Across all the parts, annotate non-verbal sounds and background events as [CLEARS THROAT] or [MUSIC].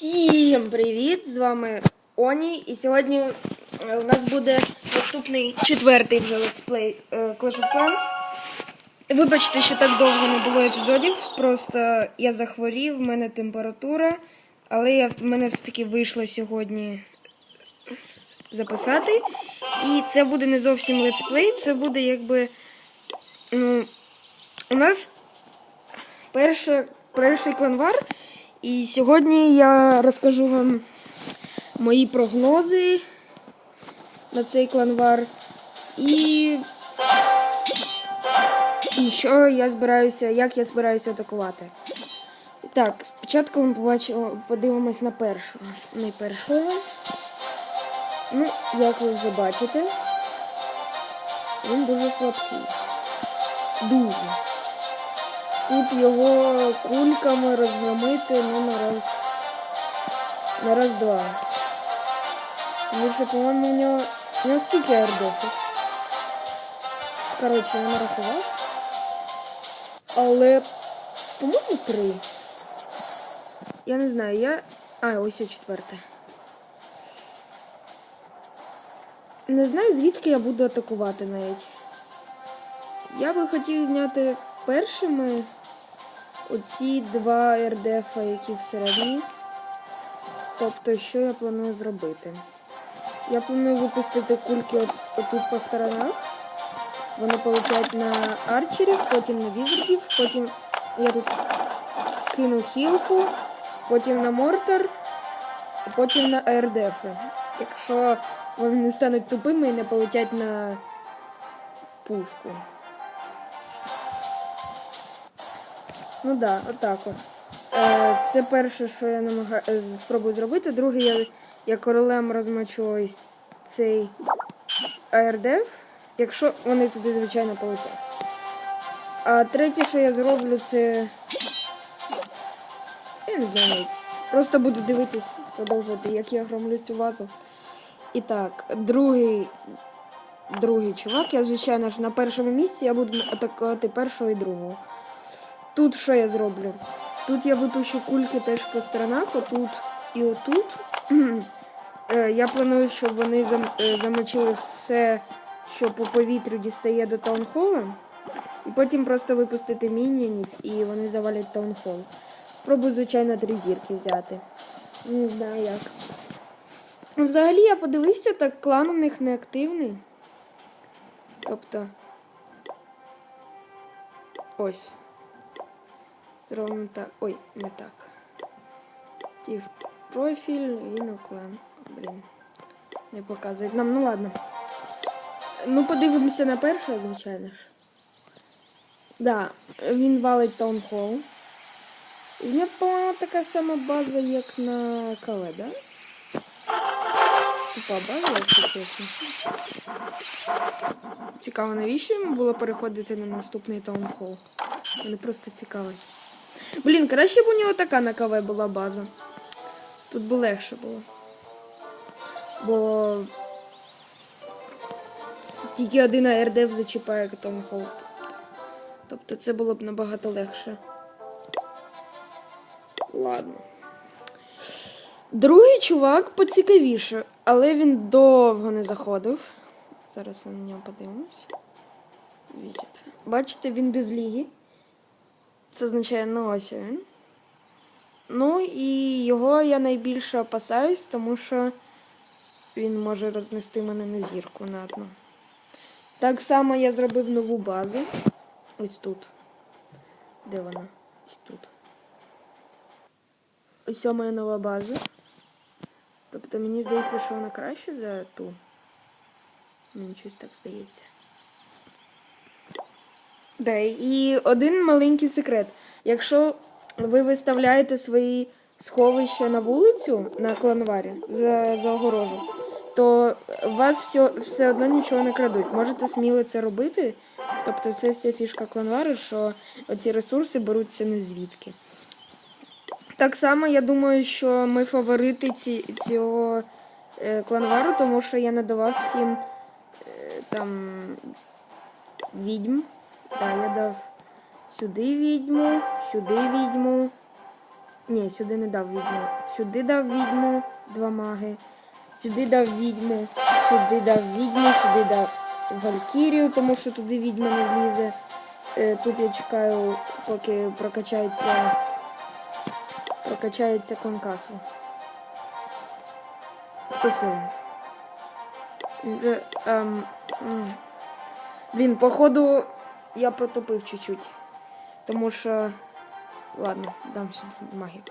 Всім привіт! З вами Оні. І сьогодні е, у нас буде наступний четвертий вже летсплей Clash of Clans. Вибачте, що так довго не було епізодів. Просто я захворів, в мене температура, але я, в мене все-таки вийшло сьогодні записати. І це буде не зовсім летсплей, це буде якби. Ну, у нас перше, перший кланвар. І сьогодні я розкажу вам мої прогнози на цей кланвар. І, і що я збираюся, як я збираюся атакувати. Так, спочатку ми побачимо, подивимось на першого. Найпершого. Ну, як ви вже бачите, він дуже слабкий. Дуже. Тут його кульками розгромити ну, на раз. На раз-два. Більше, по-моєму, у нього. У нього аердофів? Коротше, я нарахував. Але. По-моєму, три. Я не знаю, я. А, ось і четверте. Не знаю, звідки я буду атакувати навіть. Я би хотів зняти першими оці два РДФ, які всередині. Тобто, що я планую зробити? Я планую випустити кульки от, отут по сторонах. Вони полетять на арчерів, потім на візерків, потім я тут кину хілку, потім на мортар, потім на АРДФ. Якщо вони не стануть тупими і не полетять на пушку. Ну да, отак от. Е, це перше, що я намагаю е, спробую зробити. Друге, я, я королем розмочу ось цей АРДФ, якщо вони туди, звичайно, полетять. А третє, що я зроблю, це. Я не знаю. Просто буду дивитись, продовжувати, як я громлю цю вазу. І так, другий. Другий чувак, я, звичайно ж, на першому місці я буду атакувати першого і другого. Тут що я зроблю? Тут я випущу кульки теж по сторонах, отут і отут. [CLEARS THROAT] Е, Я планую, щоб вони е, замочили все, що по повітрю дістає до таунхола. І потім просто випустити мініонів і вони завалять таунхол. Спробую, звичайно, три зірки взяти. Не знаю як. Ну, Взагалі я подивився, так клан у них не активний. Тобто. Ось. Зробимо так. Ой, не так. Тів профіль, він клан. Блін. Не показують нам, ну ладно. Ну, подивимося на першого, звичайно ж. Да, він валить таунхол. І в нього, по-моєму, така сама база, як на КВ, да? Тупа база, якщо чесно. Цікаво, навіщо йому було переходити на наступний таунхол? Мене просто цікавить. Блін, краще б у нього така на КВ була база. Тут би легше було. Бо тільки один АРДФ зачіпає таунхол. Тобто це було б набагато легше. Ладно. Другий чувак поцікавіше, але він довго не заходив. Зараз я на нього подивимось. Бачите, він без ліги. Це означає, ось. Ну і його я найбільше опасаюсь, тому що він може рознести мене на зірку на одну. Так само я зробив нову базу. Ось тут. Де вона? Ось тут. Ось моя нова база. Тобто мені здається, що вона краще за ту. Мені щось так здається. Да, і один маленький секрет. Якщо ви виставляєте свої сховища на вулицю на кланварі за, за огорожу, то вас все, все одно нічого не крадуть. Можете сміло це робити. Тобто це вся фішка кланвару, що оці ресурси беруться не звідки. Так само я думаю, що ми фаворити ці, цього е, кланвару, тому що я надавав всім е, там відьм. Так, я дав сюди відьму, сюди відьму. Ні, сюди не дав відьму. Сюди дав відьму, два маги. Сюди дав відьму, сюди дав відьму, сюди дав Валькірію, тому що туди відьма не влізе. Е, Тут я чекаю, поки прокачається. Прокачається він. Е, ем. Блін, походу я протопив чуть-чуть. Тому що. Ладно, дам сюди магію.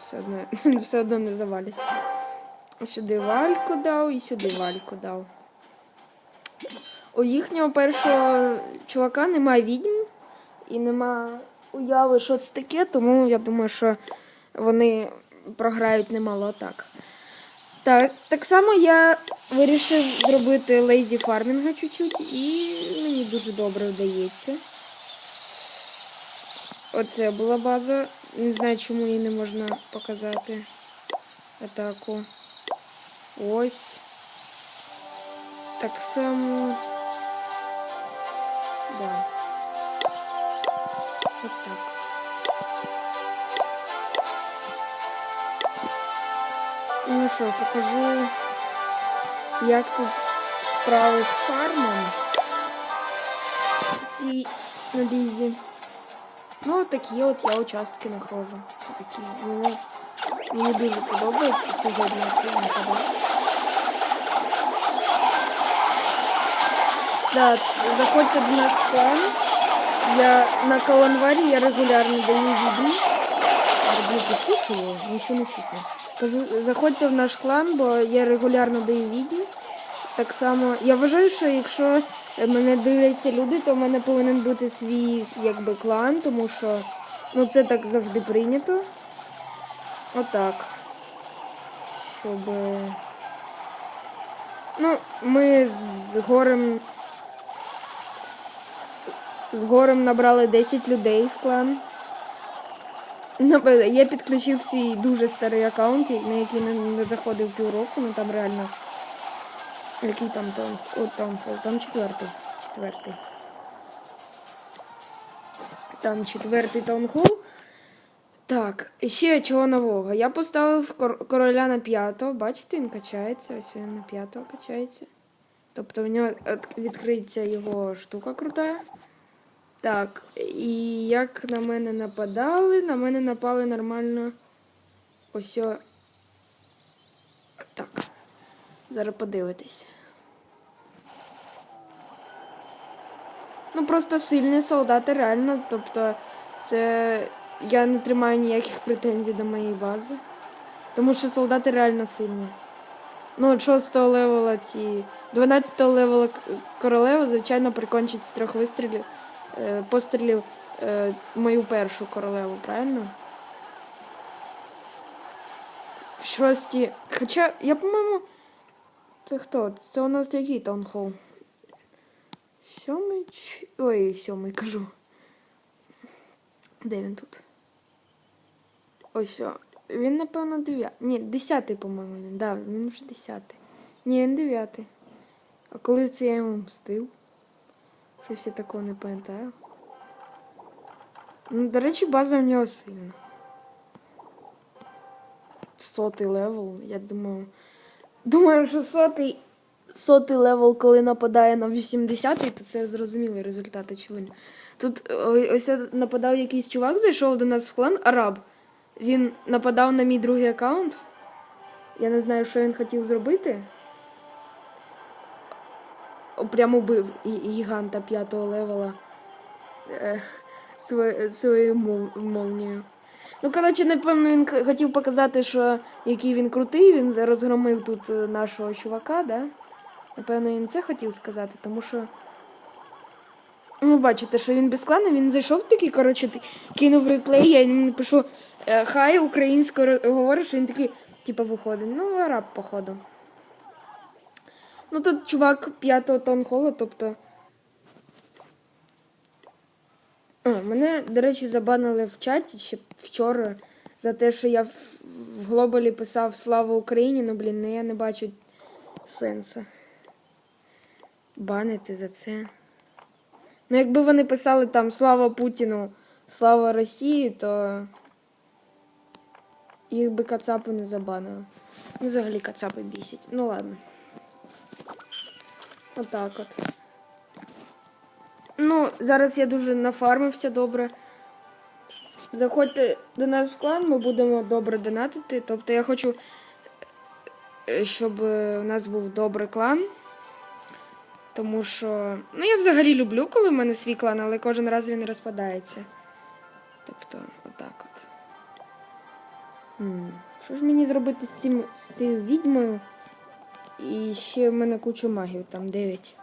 Все одно, [LAUGHS] все одно не завалять. Сюди вальку дав і сюди вальку дав. У їхнього першого чувака немає відьм і нема уяви, що це таке, тому я думаю, що вони програють немало атак. Так, так само я вирішив зробити лейзі фармінга чуть-чуть, і дуже добре вдається. Оце була база. Не знаю, чому її не можна показати. Атаку. Ось. Так само. Да. От так. Ну що, покажу, як тут справи з фармом. Ці на бізі. Ну, такі от я участки нахожу. Такі. Мені, мені дуже подобається сьогодні це нападати. Так, заходьте до нас в клан. Я на каланварі я регулярно даю підписую, нічого не чутно. Кажу, заходьте в наш клан, бо я регулярно даю відьму. Так само, я вважаю, що якщо мене дивляться люди, то в мене повинен бути свій якби клан, тому що ну це так завжди прийнято. Отак. Щоб. Ну, ми з горем. З горем набрали 10 людей в клан. Я підключив свій дуже старий аккаунт, на який не заходив півроку, ну там реально. Який там там? От там, там четвертий. Четвертий. Там четвертий таунхол. Так, ще чого нового. Я поставив кор- короля на п'ятого. Бачите, він качається. Ось він на п'ятого качається. Тобто в нього відкриється його штука крута. Так, і як на мене нападали, на мене напали нормально. Ось. Так. Зараз подивитись. Ну, просто сильні солдати, реально. Тобто, це. Я не тримаю ніяких претензій до моєї бази. Тому що солдати реально сильні. Ну, от 6 левела ці. 12 левела королева, звичайно, прикончить з трьох вистрілів. Е, пострілів е, мою першу королеву, правильно? В шості. Хоча, я, по-моєму. Це хто? Це у нас який таунхол? Сьомий? чи- Ой, сьомий кажу. Де він тут? Ось. о. Він, напевно, дев'ятий. Ні, десятий, по-моєму, він. Да, він вже десятий. Ні, він дев'ятий. А коли це я йому мстив? Щось я такого не пам'ятаю. Ну, до речі, база в нього сильна. Сотий левел, я думаю. Думаю, що сотий, сотий левел, коли нападає на 80, то це зрозумілий результат, очевидно. Тут ось нападав якийсь чувак, зайшов до нас в клан Араб. Він нападав на мій другий аккаунт. Я не знаю, що він хотів зробити. Прямо убив гіганта п'ятого левела е, своєю молнією. Ну, коротше, напевно, він хотів показати, що який він крутий, він розгромив тут е, нашого чувака, да? Напевно, він це хотів сказати, тому що. Ну, бачите, що він без клану, він зайшов такий, коротше, кинув реплей, я йому пишу е, хай українською говорить, що він такий, типу, виходить. Ну, араб, походу. Ну тут чувак п'ятого таунхолу, тобто. А, мене, до речі, забанили в чаті ще вчора за те, що я в, глобалі писав Слава Україні, ну блін, ну я не бачу сенсу. Банити за це. Ну, якби вони писали там Слава Путіну, Слава Росії, то їх би кацапи не забанили. Ну, Взагалі кацапи бісять. Ну ладно. Отак от. Ну, зараз я дуже нафармився добре. Заходьте до нас в клан, ми будемо добре донатити. Тобто я хочу, е, щоб е, у нас був добрий клан. Тому що. Ну, я взагалі люблю, коли в мене свій клан, але кожен раз він розпадається. Тобто, отак от. Що ж мені зробити з, цим, з цією відьмою? І ще в мене кучу магів, там 9.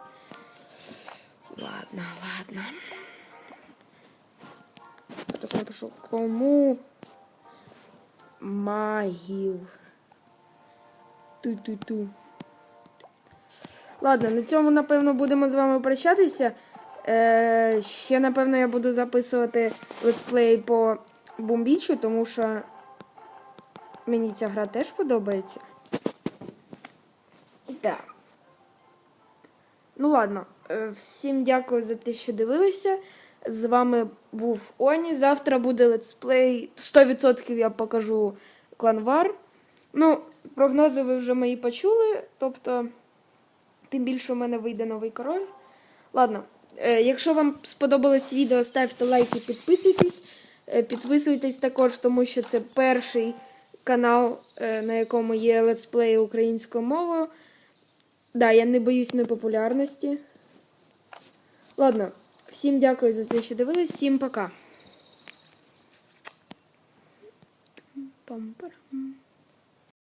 Ладно, ладно. Зараз напишу кому магів. Ту-ту-ту. Ладно, на цьому, напевно, будемо з вами прощатися. Е, ще, напевно, я буду записувати летсплей по бомбічу, тому що мені ця гра теж подобається. Так. Ну ладно, всім дякую за те, що дивилися. З вами був Оні. Завтра буде летсплей. 100% я покажу кланвар. Ну, прогнози ви вже мої почули. Тобто, тим більше у мене вийде новий король. Ладно, е, якщо вам сподобалось відео, ставте лайки, підписуйтесь. Е, Підписуйтесь також, тому що це перший канал, е, на якому є летсплеї українською мовою. Да, я не боюсь непопулярності. Ладно, всім дякую за те, що дивились. Всім пока.